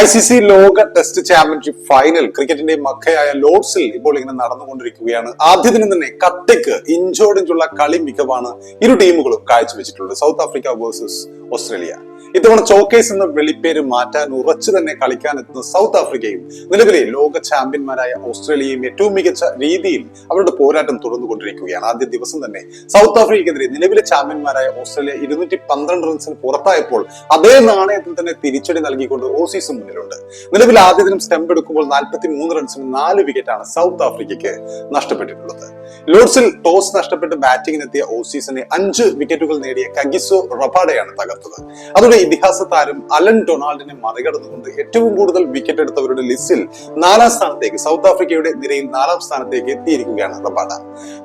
I C C ലോക test championship final ക്രിക്കറ്റിന്റെ മക്കയായ ലോർഡ്സിൽ ഇപ്പോൾ ഇങ്ങനെ നടന്നുകൊണ്ടിരിക്കുകയാണ്. ആദ്യ ദിനം തന്നെ കട്ടിക്ക് ഇഞ്ചോടിഞ്ചുള്ള കളി മികവാണ് ഇരു ടീമുകളും കാഴ്ചവെച്ചിട്ടുള്ളത്. South Africa versus Australia. ഇത്തവണ ചോക്കേസ് എന്ന വെളിപ്പേര് മാറ്റാൻ ഉറച്ചു തന്നെ കളിക്കാൻ എത്തുന്ന സൗത്ത് ആഫ്രിക്കയും നിലവിലെ ലോക ചാമ്പ്യന്മാരായ ഓസ്ട്രേലിയയും ഏറ്റവും മികച്ച രീതിയിൽ അവരുടെ പോരാട്ടം തുടർന്നുകൊണ്ടിരിക്കുകയാണ്. ആദ്യ ദിവസം തന്നെ സൗത്ത് ആഫ്രിക്കയ്ക്കെതിരെ നിലവിലെ ചാമ്പ്യന്മാരായ ഓസ്ട്രേലിയ ഇരുന്നൂറ്റി പന്ത്രണ്ട് റൺസിന് പുറത്തായപ്പോൾ അതേ നാണയത്തിൽ തന്നെ തിരിച്ചടി നൽകിക്കൊണ്ട് ഓസീസും മുന്നിലുണ്ട്. നിലവിൽ ആദ്യ ദിനം സ്റ്റംപ് എടുക്കുമ്പോൾ നാൽപ്പത്തി മൂന്ന് റൺസിന് നാല് വിക്കറ്റാണ് സൗത്ത് ആഫ്രിക്കയ്ക്ക് നഷ്ടപ്പെട്ടിട്ടുള്ളത്. ലോർഡ്സിൽ ടോസ് നഷ്ടപ്പെട്ട് ബാറ്റിംഗിനെത്തിയ ഓസീസിനെ അഞ്ച് വിക്കറ്റുകൾ നേടിയ കഗിസോ റബാഡയാണ് തകർത്തത്. അതോടെ ഇതിഹാസ താരം അലൻ ഡൊണാൾഡിനെ മറികടന്നുകൊണ്ട് ഏറ്റവും കൂടുതൽ വിക്കറ്റ് എടുത്തവരുടെ ലിസ്റ്റിൽ നാലാം സ്ഥാനത്തേക്ക് സൗത്ത് ആഫ്രിക്കയുടെ നിരയിൽ നാലാം സ്ഥാനത്തേക്ക് എത്തിയിരിക്കുകയാണ് റബാഡ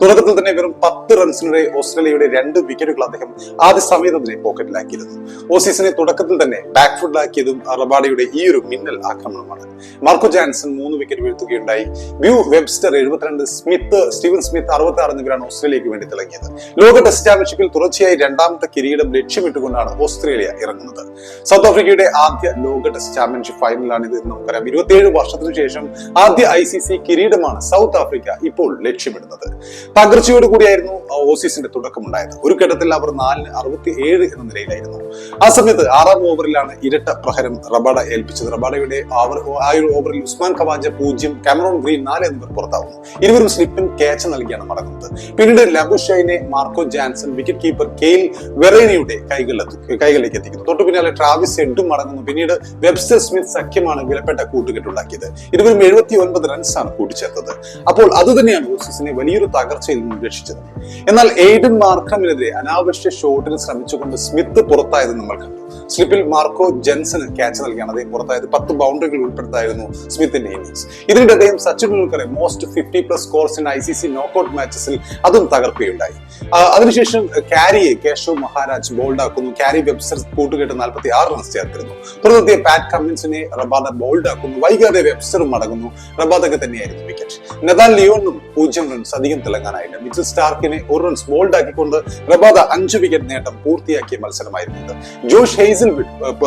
തുടക്കത്തിൽ തന്നെ വെറും പത്ത് റൺസിനിടെ ഓസ്ട്രേലിയയുടെ രണ്ട് വിക്കറ്റുകൾ അദ്ദേഹം ആദ്യ സമയത്തിനെ പോക്കറ്റിലാക്കിയിരുന്നു ഓസീസിനെ തുടക്കത്തിൽ തന്നെ ബാക്ക് ഫുഡിലാക്കിയതും റബാഡയുടെ ഈ ഒരു മിന്നൽ ആക്രമണമാണ്. മാർക്കോ ജാൻസൺ മൂന്ന് വിക്കറ്റ് വീഴ്ത്തുകയുണ്ടായി. ബ്യൂ വെബ്സ്റ്റർ എഴുപത്തിരണ്ട് സ്മിത്ത് സ്റ്റീവൻ സ്മിത്ത് അറുപത്തി ആറ് എന്നിവരാണ് ഓസ്ട്രേലിയക്ക് വേണ്ടി തിളങ്ങിയത്. ലോക ടെസ്റ്റ് ചാമ്പ്യൻഷിപ്പിൽ തുടർച്ചയായി രണ്ടാമത്തെ കിരീടം ലക്ഷ്യമിട്ടുകൊണ്ടാണ് ഓസ്ട്രേലിയ ഇറങ്ങുന്നത്. സൗത്ത് ആഫ്രിക്കയുടെ ആദ്യ ലോക ടെസ്റ്റ് ചാമ്പ്യൻഷിപ്പ് ഫൈനലാണ് ഇത് എന്ന് നമുക്കറിയാം. ഇരുപത്തിയേഴ് വർഷത്തിനു ശേഷം ആദ്യ ഐ സി സി കിരീടമാണ് സൗത്ത് ആഫ്രിക്ക ഇപ്പോൾ ലക്ഷ്യമിടുന്നത്. തകർച്ചയോട് കൂടിയായിരുന്നു ഓസീസിന്റെ തുടക്കമുണ്ടായത്. ഒരു ഘട്ടത്തിൽ അവർ നാലിന് അറുപത്തി ഏഴ് എന്ന നിലയിലായിരുന്നു. ആ സമയത്ത് ആറാം ഓവറിലാണ് ഇരട്ട പ്രഹരം റബാഡ ഏൽപ്പിച്ചത്. റബാഡയുടെ ആ ഒരു ഓവറിൽ ഉസ്മാൻ ഖവാജ പൂജ്യം കാമറോൺ ഗ്രീൻ നാല് എന്നിവർ പുറത്താവുന്നു. ഇരുവരും സ്ലിപ്പിൻ ക്യാച്ച് നൽകിയാണ് മടങ്ങുന്നത്. പിന്നീട് ലബുഷൈനെ Marco Jansen wicket keeper Kyle വെറേനയുടെ കൈകളിലെത്തി കൈകളിലേക്ക് എത്തിക്കുന്നു. തൊട്ടു പിന്നാലെ ട്രാവിസ് എഡും മടങ്ങുന്നു. പിന്നീട് വെബ്സ്റ്റർ സ്മിത്ത് സഖ്യമാണ് വിലപ്പെട്ട കൂട്ടുകെട്ടുണ്ടാക്കിയത്. ഇരുവരും എഴുപത്തി ഒൻപത് റൺസാണ് കൂട്ടിച്ചേർത്തത്. അപ്പോൾ അത് തന്നെയാണ് ഓസീസിനെ വലിയൊരു തകർച്ചയിൽ നിന്ന് രക്ഷിച്ചത്. എന്നാൽ എയ്ഡൻ മാർക്കമിനെതിരെ അനാവശ്യ ഷോട്ടിന് ശ്രമിച്ചുകൊണ്ട് സ്മിത്ത് പുറത്തായത് നമ്മൾ കണ്ടു. സ്ലിപ്പിൽ മാർക്കോ ജെൻസന് ക്യാച്ച് നൽകിയാണ് അദ്ദേഹം പുറത്തായത്. പത്ത് ബൗണ്ടറികൾ ഉൾപ്പെടുത്തായിരുന്നു സ്മിത്തിന്റെ ഇന്നിംഗ്സ് ഇതിനിടെ അദ്ദേഹം Sachin ടെണ്ടുൽക്കറെ most fifty plus scores in I C C knockout മാച്ചസിൽ അതും തകർക്കുകയുണ്ടായി. അതിനുശേഷം കാരിയെ കേശവ് മഹാരാജ് ബോൾഡാക്കുന്നു കാരി വെബ്സർ കൂട്ടുകെട്ട് നാൽപ്പത്തി ആറ് റൺസ് ചേർത്തിരുന്നു. തുടർന്നെത്തിയ പാറ്റ് കമ്മിൻസിനെ റബാദ ബോൾഡ് ആക്കുന്നു. വൈകാതെ വെബ്സ്റ്ററും മടങ്ങുന്നു. റബാദക്ക് തന്നെയായിരുന്നു വിക്കറ്റ് നെതാൻ ലിയോണും പൂജ്യം റൺസ് അധികം തിളങ്ങാനായില്ല. മിച്ചൽ സ്റ്റാർക്കിനെ ഒരു റൺസ് ബോൾഡ് ആക്കിക്കൊണ്ട് റബാദ അഞ്ച് വിക്കറ്റ് നേട്ടം പൂർത്തിയാക്കിയ മത്സരമായിരുന്നു ജോഷ് ഹെയ്സിൽ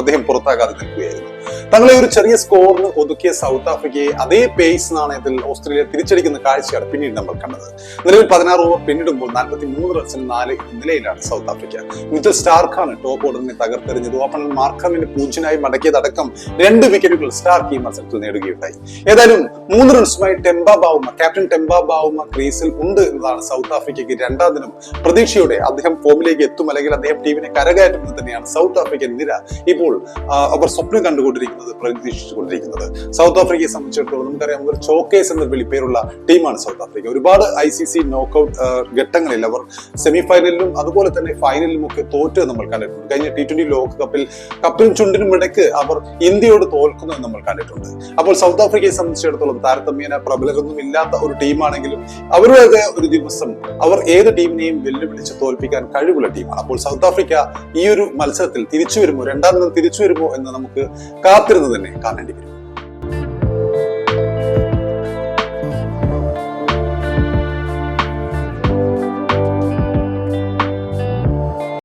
അദ്ദേഹം പുറത്താകാതെ നിൽക്കുകയായിരുന്നു. തങ്ങളെ ഒരു ചെറിയ സ്കോറിന് ഒതുക്കിയ സൗത്ത് ആഫ്രിക്കയെ അതേ പേസ് നാണയത്തിൽ ഓസ്ട്രേലിയ തിരിച്ചടിക്കുന്ന കാഴ്ചയാണ് പിന്നീട് നമ്മൾ കണ്ടത്. നിലവിൽ പതിനാറ് ഓവർ പിന്നിടുമ്പോൾ നാൽപ്പത്തി മൂന്ന് റൺസിന് നാല് നിലയിലാണ് സൗത്ത് ആഫ്രിക്ക മിച്ചൽ സ്റ്റാർക്കാണ് ടോപ്പ് ഓർഡറിനെ തകർത്തെറിഞ്ഞത് ഓപ്പണർ മാർക്കമിന് പൂജ്യനായി മടക്കിയതടക്കം രണ്ട് വിക്കറ്റുകൾ സ്റ്റാർ ഈ മത്സരത്തിൽ നേടുകയുണ്ടായി. ഏതായാലും മൂന്ന് റൺസുമായി Temba Bavuma captain Temba Bavuma ക്രീസിൽ ഉണ്ട് എന്നതാണ് സൗത്ത് ആഫ്രിക്കയ്ക്ക് രണ്ടാം ദിനം പ്രതീക്ഷയോടെ അദ്ദേഹം ഫോമിലേക്ക് എത്തും. അല്ലെങ്കിൽ അദ്ദേഹം ടീമിനെ കരകയറ്റുന്നത് തന്നെയാണ് സൗത്ത് ആഫ്രിക്കൻ നിര ഇപ്പോൾ അവർ സ്വപ്നം കണ്ടുകൊണ്ടിരിക്കുന്നത് പ്രതീക്ഷിച്ചുകൊണ്ടിരിക്കുന്നത്. സൗത്ത് ആഫ്രിക്കയെ സംബന്ധിച്ചിടത്തോളം നമുക്കറിയാം ഒരു ചോക്കേസ് എന്ന വിളിപ്പേരുള്ള ടീമാണ് സൗത്ത് ആഫ്രിക്ക. ഒരുപാട് ഐ സി സി നോക്കൌട്ട് ഘട്ടങ്ങളിൽ അവർ സെമി ഫൈനലിലും അതുപോലെ തന്നെ ഫൈനലിലും ഒക്കെ തോറ്റ് നമ്മൾ കണ്ടിട്ടുണ്ട്. കഴിഞ്ഞ ടി ട്വന്റി ലോകകപ്പിൽ കപ്പിനും ചുണ്ടിനും ഇടയ്ക്ക് അവർ ഇന്ത്യയോട് തോൽക്കുന്നു എന്ന് നമ്മൾ കണ്ടിട്ടുണ്ട്. അപ്പോൾ സൗത്ത് ആഫ്രിക്കയെ സംബന്ധിച്ചിടത്തോളം താരതമ്യേന പ്രബലരൊന്നും ഇല്ലാത്ത ഒരു ടീമാണെങ്കിലും അവരുടെ ഒരു ദിവസം അവർ ഏത് ടീമിനെയും വെല്ലുവിളിച്ച് തോൽപ്പിക്കാൻ കഴിവുള്ള ടീമാണ്. അപ്പോൾ സൗത്ത് ആഫ്രിക്ക ഈ ഒരു മത്സരത്തിൽ തിരിച്ചു വരുമോ? രണ്ടാം ദിനം തിരിച്ചു വരുമോ എന്ന് നമുക്ക് കാത്തിരുന്ന് തന്നെ കാണേണ്ടി വരും.